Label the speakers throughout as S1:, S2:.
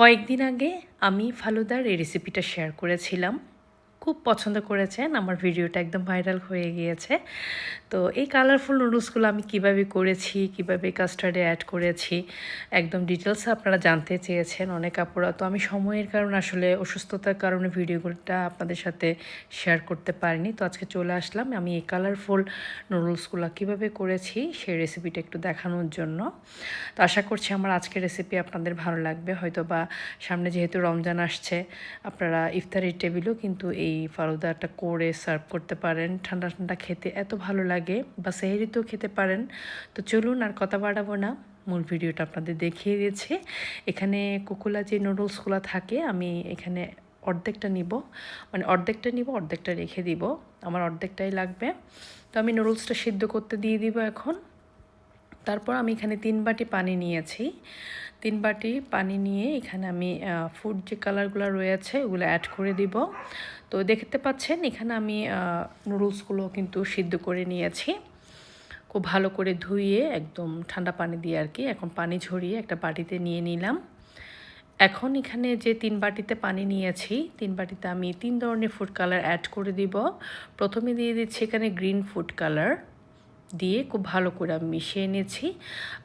S1: কয়েকদিন আগে আমি ফালুদার এই রেসিপিটা শেয়ার করেছিলাম। খুব পছন্দ করেছেন। আমার ভিডিওটা একদম ভাইরাল হয়ে গিয়েছে। তো এই কালারফুল নুডলসগুলো আমি কীভাবে করেছি, কীভাবে কাস্টার্ডে অ্যাড করেছি, একদম ডিটেলস আপনারা জানতে চেয়েছেন অনেক আপুরা। তো আমি সময়ের কারণে আসলে অসুস্থতার কারণে ভিডিওগুলোটা আপনাদের সাথে শেয়ার করতে পারিনি। তো আজকে চলে আসলাম আমি এই কালারফুল নুডলসগুলো কীভাবে করেছি, সেই রেসিপিটা একটু দেখানোর জন্য। তো আশা করছি আমার আজকের রেসিপি আপনাদের ভালো লাগবে। হয়তো বা সামনে যেহেতু রমজান আসছে, আপনারা ইফতারের টেবিলও কিন্তু এই ফালুদাটা করে সার্ভ করতে পারেন। ঠান্ডা ঠান্ডা খেতে এত ভালো লাগে, বা সেহেরিতেও খেতে পারেন। তো চলুন আর কথা বাড়াবো না। মূল ভিডিওটা আপনাদের দেখিয়ে দিয়েছি। এখানে কুকুলা যে নুডলসগুলো থাকে, আমি এখানে অর্ধেকটা নিব। মানে অর্ধেকটা নিব, অর্ধেকটা রেখে দিব। আমার অর্ধেকটাই লাগবে। তো আমি নুডলসটা সিদ্ধ করতে দিয়ে দিব এখন। তারপর আমি এখানে তিন বাটি পানি নিয়েছি। তিন বাটি পানি নিয়ে এখানে আমি ফুড যে কালারগুলো রয়েছে ওগুলো অ্যাড করে দিব। তো দেখতে পাচ্ছেন এখানে আমি নুডলসগুলো কিন্তু সিদ্ধ করে নিয়েছি। খুব ভালো করে ধুয়ে একদম ঠান্ডা পানি দিয়ে আর কি, এখন পানি ঝরিয়ে একটা বাটিতে নিয়ে নিলাম। এখন এখানে যে তিন বাটিতে পানি নিয়েছি, তিন বাটিতে আমি তিন ধরনের ফুড কালার অ্যাড করে দিব। প্রথমে দিয়ে দিচ্ছি এখানে গ্রিন ফুড কালার দিয়ে খুব ভালো করে আমি মিশিয়ে নিয়েছি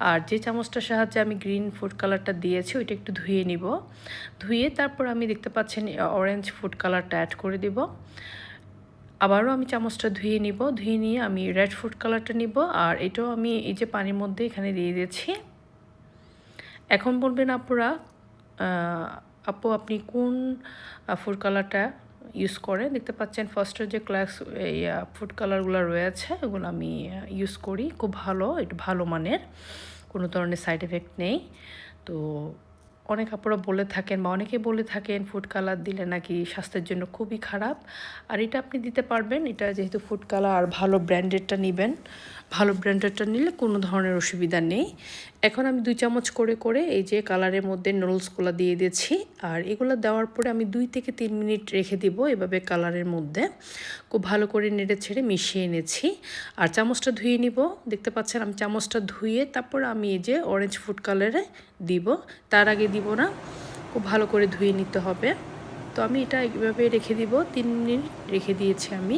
S1: আর যে চামচটার সাহায্যে আমি গ্রিন ফুড কালারটা দিয়েছি, ওইটা একটু ধুয়ে নিব। ধুয়ে তারপর আমি দেখতে পাচ্ছেন অরেঞ্জ ফুড কালারটা অ্যাড করে দিব। আবারও আমি চামচটা ধুয়ে নিব। ধুয়ে নিয়ে আমি রেড ফুড কালারটা নিব। আর এটাও আমি এই যে পানির মধ্যে এখানে দিয়ে দিয়েছি। এখন বলবেন আপুরা আপু আপনি কোন ফুড কালারটা ইউজ করে। দেখতে পাচ্ছেন ফার্স্টের যে ক্লাস এই ফুড কালারগুলো রয়েছে, ওগুলো আমি ইউজ করি। খুব ভালো, একটু ভালো মানের, কোনো ধরনের সাইড এফেক্ট নেই। তো অনেক আপুরা বলে থাকেন বা অনেকে বলে থাকেন ফুড কালার দিলে নাকি স্বাস্থ্যের জন্য খুবই খারাপ। আর এটা আপনি দিতে পারবেন, এটা যেহেতু ফুড কালার আর ভালো ব্র্যান্ডেডটা নেবেন। ভালো ব্র্যান্ডেডটা নিলে কোনো ধরনের অসুবিধা নেই। এখন আমি দুই চামচ করে করে এই যে কালারের মধ্যে নুডলসগুলো দিয়ে দিয়েছি আর এগুলো দেওয়ার পরে আমি দুই থেকে তিন মিনিট রেখে দিব এভাবে কালারের মধ্যে। খুব ভালো করে নেড়ে ছেড়ে মিশিয়ে এনেছি আর চামচটা ধুয়ে নিব। দেখতে পাচ্ছেন আমি চামচটা ধুয়ে তারপর আমি এই যে অরেঞ্জ ফুড কালারে দিব। তার আগে দিব না, খুব ভালো করে ধুয়ে নিতে হবে। তো আমি এটা এইভাবে রেখে দিব, তিন মিনিট রেখে দিয়েছি আমি।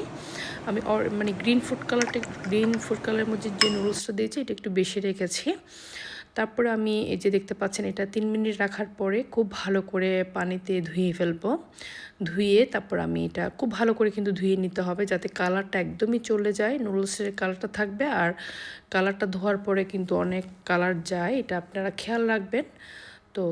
S1: আমি মানে গ্রিন ফুড কালারটা গ্রিন ফুড কালারের মধ্যে যে নুডলসটা দিয়েছি, এটা একটু বেশি রেখেছি। তারপরে আমি এই যে দেখতে পাচ্ছেন, এটা তিন মিনিট রাখার পরে খুব ভালো করে পানিতে ধুয়ে ফেলব। ধুয়ে তারপর আমি এটা খুব ভালো করে কিন্তু ধুয়ে নিতে হবে, যাতে কালারটা একদমই চলে যায় নুডলসের কালারটা থাকবে। আর কালারটা ধোয়ার পরে কিন্তু অনেক কালার যায়, এটা আপনারা খেয়াল রাখবেন। তো